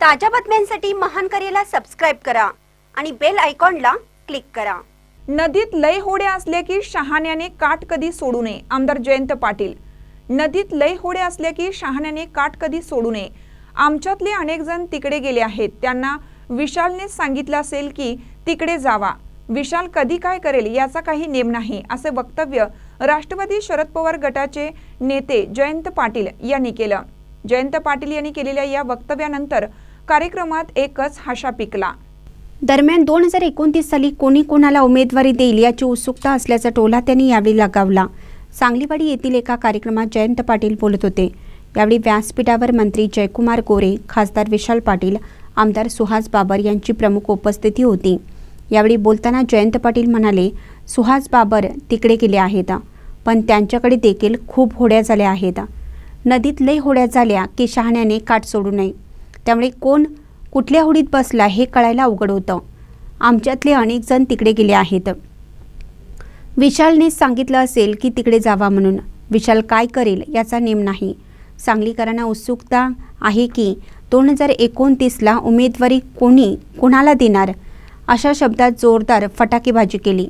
ताज्या बातम्यांसाठी महान करेला सबस्क्राईब करा आणि बेल आयकॉनला क्लिक करा. नदीत लय होड्या असल्या की शहाण्याने काठ कधी सोडू नये आमदार जयंत पाटील. नदीत लय होड्या असल्या की शहाण्याने काठ कधी सोडू नये. आमच्यातले अनेक जण तिकडे गेले आहेत त्यांना विशालने सांगितलं असेल की तिकडे जावा. विशाल कधी काय करेल याचा काही नेम नाही असे वक्तव्य राष्ट्रवादी शरद पवार गटाचे नेते जयंत पाटील यांनी केलं. जयंत पाटील यांनी केलेल्या या वक्तव्यानंतर कार्यक्रमात एकच हाशा पिकला. दरम्यान दोन हजार एकोणतीस साली कोणी कोणाला उमेदवारी देईल याची उत्सुकता असल्याचा टोला त्यांनी यावेळी लगावला. सांगलीवाडी येथील एका कार्यक्रमात जयंत पाटील बोलत होते. यावेळी व्यासपीठावर मंत्री जयकुमार गोरे खासदार विशाल पाटील आमदार सुहास बाबर यांची प्रमुख उपस्थिती होती. यावेळी बोलताना जयंत पाटील म्हणाले सुहास बाबर तिकडे गेले आहेत पण त्यांच्याकडे देखील खूप होड्या झाल्या आहेत. नदीत लय होड्या झाल्या की शहाण्याने काठ सोडू नये. त्यामुळे कोण कुठल्या होडीत बसला हे कळायला अवघड होतं. आमच्यातले अनेक जण तिकडे गेले आहेत. विशालने सांगितलं असेल की तिकडे जावा म्हणून. विशाल काय करेल याचा नेम नाही. सांगलीकरांना उत्सुकता आहे की दोन हजार एकोणतीसला उमेदवारी कोणी कोणाला देणार? अशा शब्दात जोरदार फटाकेबाजी केली.